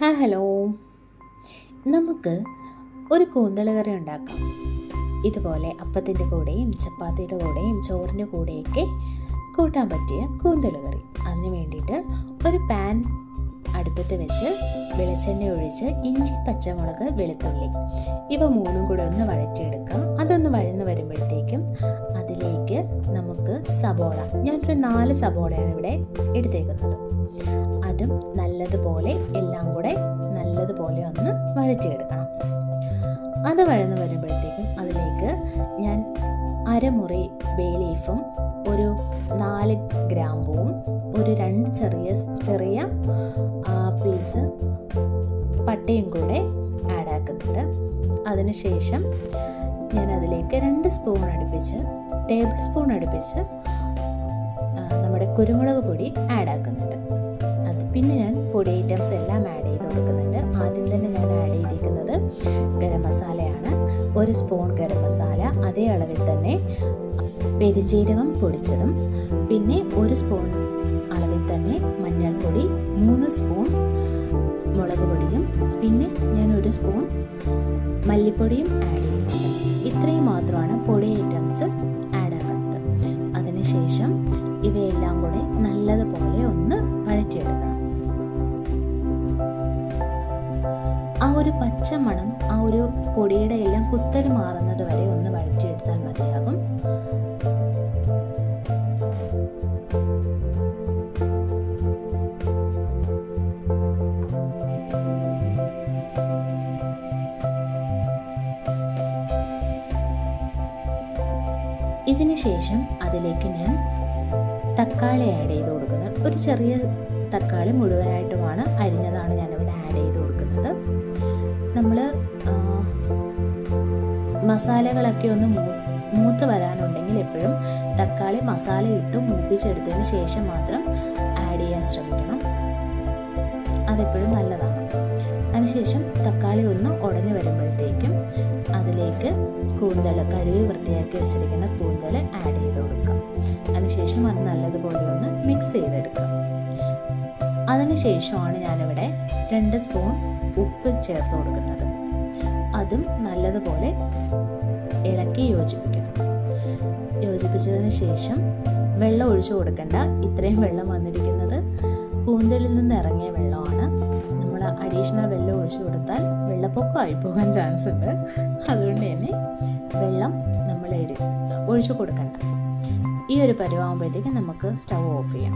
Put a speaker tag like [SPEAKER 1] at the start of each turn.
[SPEAKER 1] ഹാ ഹലോ. നമുക്ക് ഒരു കൂന്തൽ കറി ഉണ്ടാക്കാം. ഇതുപോലെ അപ്പത്തിന്റെ കൂടെയും ചപ്പാത്തിയുടെ കൂടെയും ചോറിന്റെ കൂടെയൊക്കെ കൂട്ടാൻ പറ്റിയ കൂന്തൽ കറി. അതിന് വേണ്ടിയിട്ട് ഒരു പാൻ അടുപ്പത്ത് വെച്ച് വെളിച്ചെണ്ണ ഒഴിച്ച് ഇഞ്ചി പച്ചമുളക് വെളുത്തുള്ളി ഇവ മൂന്നും കൂടെ ഒന്ന് വഴറ്റിയെടുക്കാം. അതൊന്ന് വഴന്ന് വരുമ്പോഴത്തേക്കും അതിലേക്ക് നമുക്ക് സബോള ഞാനൊരു നാല് സബോളയാണ് ഇവിടെ എടുത്തേക്കുന്നത്. അതും നല്ലതുപോലെ എല്ലാം കൂടെ നല്ലതുപോലെ ഒന്ന് വഴച്ചെടുക്കണം അത് വഴന്ന് വരുമ്പോഴത്തേക്കും അതിലേക്ക് ഞാൻ അരമുറി ബേ ലീഫും ഒരു നാല് ഗ്രാമ്പൂവും ഒരു രണ്ട് ചെറിയ ചെറിയ പീസ് പട്ടയും കൂടെ ആഡ് ആക്കുന്നുണ്ട്. അതിനുശേഷം ഞാൻ അതിലേക്ക് രണ്ട് സ്പൂൺ അടുപ്പിച്ച് ടേബിൾ സ്പൂൺ അടുപ്പിച്ച് കുരുമുളക് പൊടി ആഡ് ആക്കുന്നുണ്ട്. അത് പിന്നെ ഞാൻ പൊടി ഐറ്റംസ് എല്ലാം ആഡ് ചെയ്ത് കൊടുക്കുന്നുണ്ട്. ആദ്യം തന്നെ ഞാൻ ആഡ് ചെയ്തിരിക്കുന്നത് ഗരം മസാലയാണ്. ഒരു സ്പൂൺ ഗരം മസാല അതേ അളവിൽ തന്നെ പെരിജീരകം പൊടിച്ചതും പിന്നെ ഒരു സ്പൂൺ അളവിൽ തന്നെ മഞ്ഞൾപ്പൊടി മൂന്ന് സ്പൂൺ മുളക് പൊടിയും പിന്നെ ഞാൻ ഒരു സ്പൂൺ മല്ലിപ്പൊടിയും ആഡ് ചെയ്യുന്നുണ്ട് ഇത്രയും മാത്രമാണ് പൊടി ഐറ്റംസ് ആഡ് ആക്കുന്നത്. അതിനുശേഷം ഇവയെല്ലാം കൂടെ നല്ലതുപോലെ ഒന്ന് വഴറ്റിയെടുക്കണം ആ ഒരു പച്ച മണം ആ ഒരു പൊടിയുടെ എല്ലാം കുത്തൽ മാറുന്നത് വരെ ഒന്ന് വഴറ്റിയെടുത്താൽ മതിയാകും. ഇതിനുശേഷം അതിലേക്ക് ഞാൻ തക്കാളി ആഡ് ചെയ്ത് കൊടുക്കുന്നത്. ഒരു ചെറിയ തക്കാളി മുഴുവനായിട്ടുമാണ് അരിഞ്ഞതാണ് ഞാനിവിടെ ആഡ് ചെയ്ത് കൊടുക്കുന്നത്. നമ്മൾ മസാലകളൊക്കെ ഒന്ന് മൂത്ത് വരാനുണ്ടെങ്കിൽ എപ്പോഴും തക്കാളി മസാല ഇട്ട് മൂപ്പിച്ചെടുത്തതിന് ശേഷം മാത്രം ആഡ് ചെയ്യാൻ ശ്രമിക്കണം. അതെപ്പോഴും നല്ലതാണ്. അതിനുശേഷം തക്കാളി ഒന്ന് ഉടഞ്ഞു വരുമ്പോഴത്തേക്കും അതിലേക്ക് കൂന്തൽ കഴുകി വൃത്തിയാക്കി വെച്ചിരിക്കുന്ന കൂന്തൽ ആഡ് ചെയ്ത് കൊടുക്കാം അതിനുശേഷം അത് നല്ലതുപോലെ ഒന്ന് മിക്സ് ചെയ്തെടുക്കാം. അതിനുശേഷമാണ് ഞാനിവിടെ രണ്ട് സ്പൂൺ ഉപ്പ് ചേർത്ത് കൊടുക്കുന്നത്. അതും നല്ലതുപോലെ ഇളക്കി യോജിപ്പിക്കണം. യോജിപ്പിച്ചതിന് ശേഷം വെള്ളം ഒഴിച്ചു കൊടുക്കണ്ട. ഇത്രയും വെള്ളം വന്നിരിക്കുന്നത് കൂന്തലിൽ നിന്ന് ഇറങ്ങിയ വെള്ളമാണ്. നമ്മൾ അഡീഷണൽ വെള്ളം ഒഴിച്ചു കൊടുത്താൽ വെള്ളപ്പൊക്കമായി പോകാൻ ചാൻസ് ഉണ്ട്. അതുകൊണ്ട് തന്നെ വെള്ളം നമ്മൾ ഒഴിച്ചു കൊടുക്കണ്ട. ഈ ഒരു പരുവാകുമ്പോഴത്തേക്കും നമുക്ക് സ്റ്റൗ ഓഫ് ചെയ്യാം.